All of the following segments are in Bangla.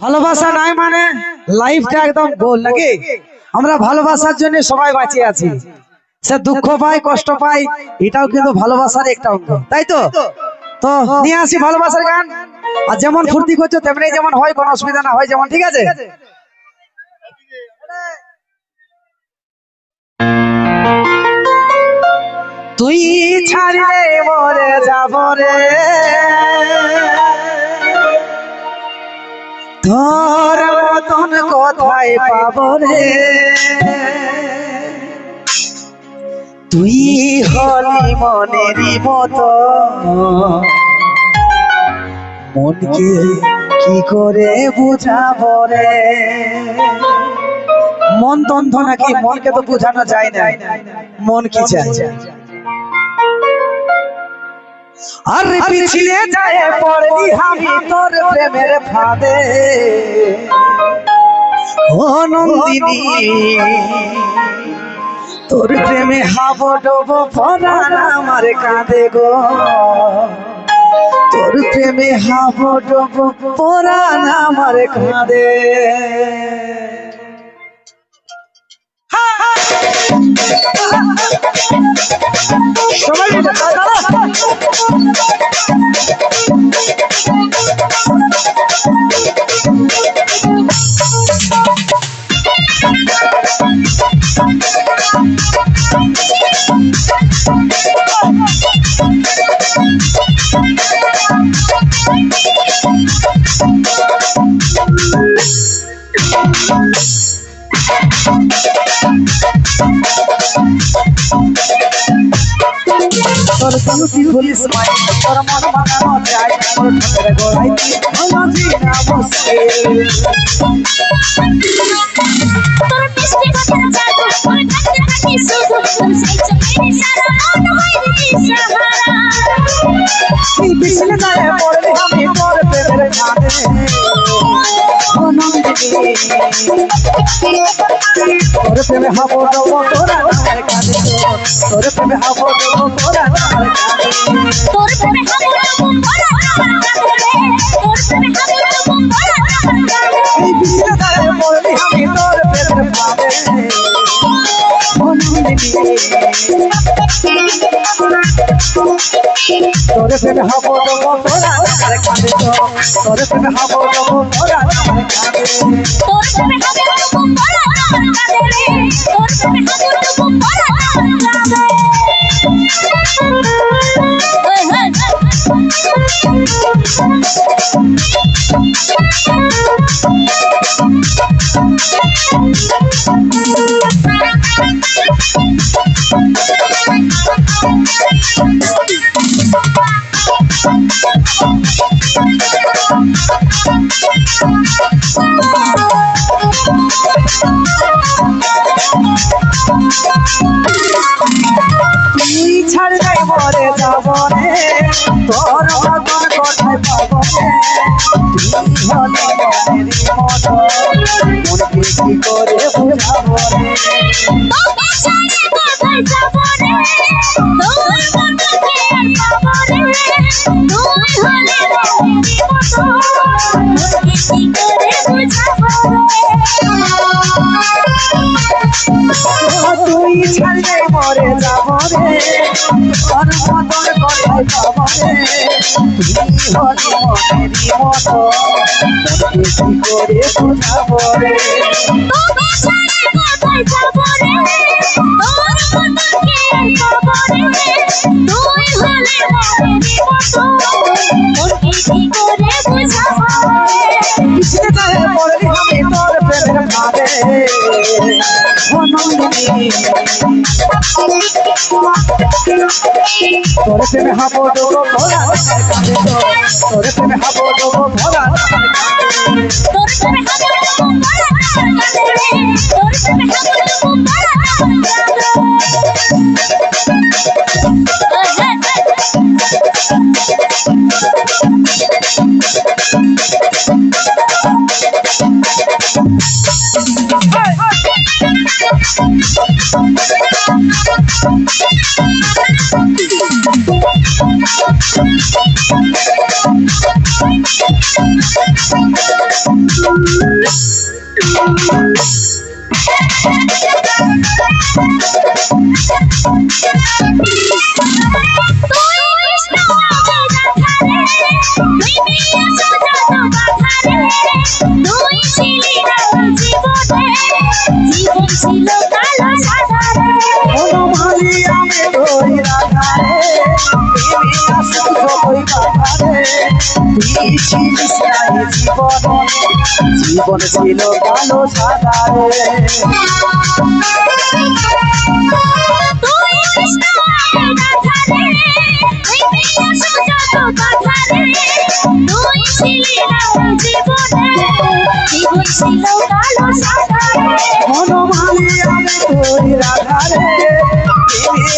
ভালোবাসা নাই মানে লাইফটা একদম গোল নাকি? আমরা ভালোবাসার জন্য সবাই বাঁচিয়ে আছি। সে দুঃখ পায়, কষ্ট পায়, এটাও কিন্তু ভালোবাসার একটা অঙ্গ, তাই তো? তো নিয়ে আসি ভালোবাসার গান। আর যেমন ফুর্তি করছ, তেমনি যেমন হয়, কোনো অসুবিধা না হয়, যেমন, ঠিক আছে? তুই ছাড়িলে মরে যাব রে। তোর মতন কোথায় পাব রে। তুই হলি মনেরই মতো মনকে কি করে বুঝাবো রে? মন তন্থ নাকি মনকে তো বোঝানো যায় না। মন কি চায়? আর পিছলে যায় পড়লি আমি তোর প্রেমের ফাঁদে। ও নন্দিনী, তোর প্রেমে হাব ডব পরাণ আমার কাঁদে গো। তোর প্রেমে হাব ডব পরাণ আমার কাঁদে সবাই তোর বিউটিফুল স্মাইল তোর মন বানানো চাই তোর ঠোঁটের গোড়ায় মিষ্টি কথার জাদু তোর কাছে থাকি শুধু তোর সেই চোখের সারা তোর প্রেমে হাবো দেব তোরা তোর প্রেমে হাবো দেব তোরা তোর প্রেমে বুম্বারা আমার কাঁদে তোর প্রেমে হাবো ডব তোরা আমার কাঁদে তোর প্রেমে হাবো ডব তোরা আমার কাঁদে তোর প্রেমে হাবুল বুম্বারা আমার কাঁদে রে তোর প্রেমে হাবুল বুম্বারা আমার কাঁদে ওই হ্যাঁ তুই যাব তোর মতন কোথায় পাব রে। তুই হলে মনের মতো মনকে কি করে বুঝাবো মনেরই তুই ছাড়লে মরে যাব রে। তোর মতন করে বুঝাবো রে তোকে ছাড়ে কোথায় যাব রে তোর মতো কে পাবো রে তুই হলে মনেরই মতো তোকে কি করে বুঝাবো পিছলে যায় পড়লি আমি তোর প্রেমের ফাঁদে ও নন্দিনী তোর প্রেমে হাবো দেবো ভরা তোরে প্রেমে হাবো দেবো ভরা তোরে প্রেমে হাবো বুম্বারা কাঁদে তুই তুই ছিলি জীবনে জীবন ছিল কালো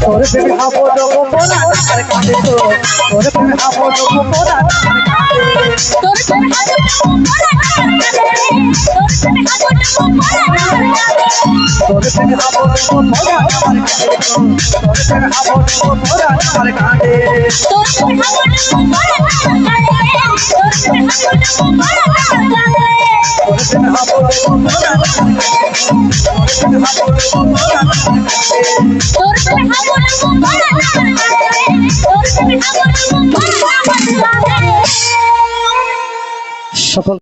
তোর প্রেম হামো লোগো মোরা তোর তোর প্রেম হামো লোগো মোরা নারে কাঁদে তোর প্রেম হামো লোগো মোরা নারে কাঁদে তোর প্রেমে হাবুল কুমারা কাঁদে তোর প্রেমে হাবুল কুমারা কাঁদে তোর প্রেম হামো মোরা নারে কাঁদে তোর প্রেম হামো মোরা কুমারা কাঁদে সকল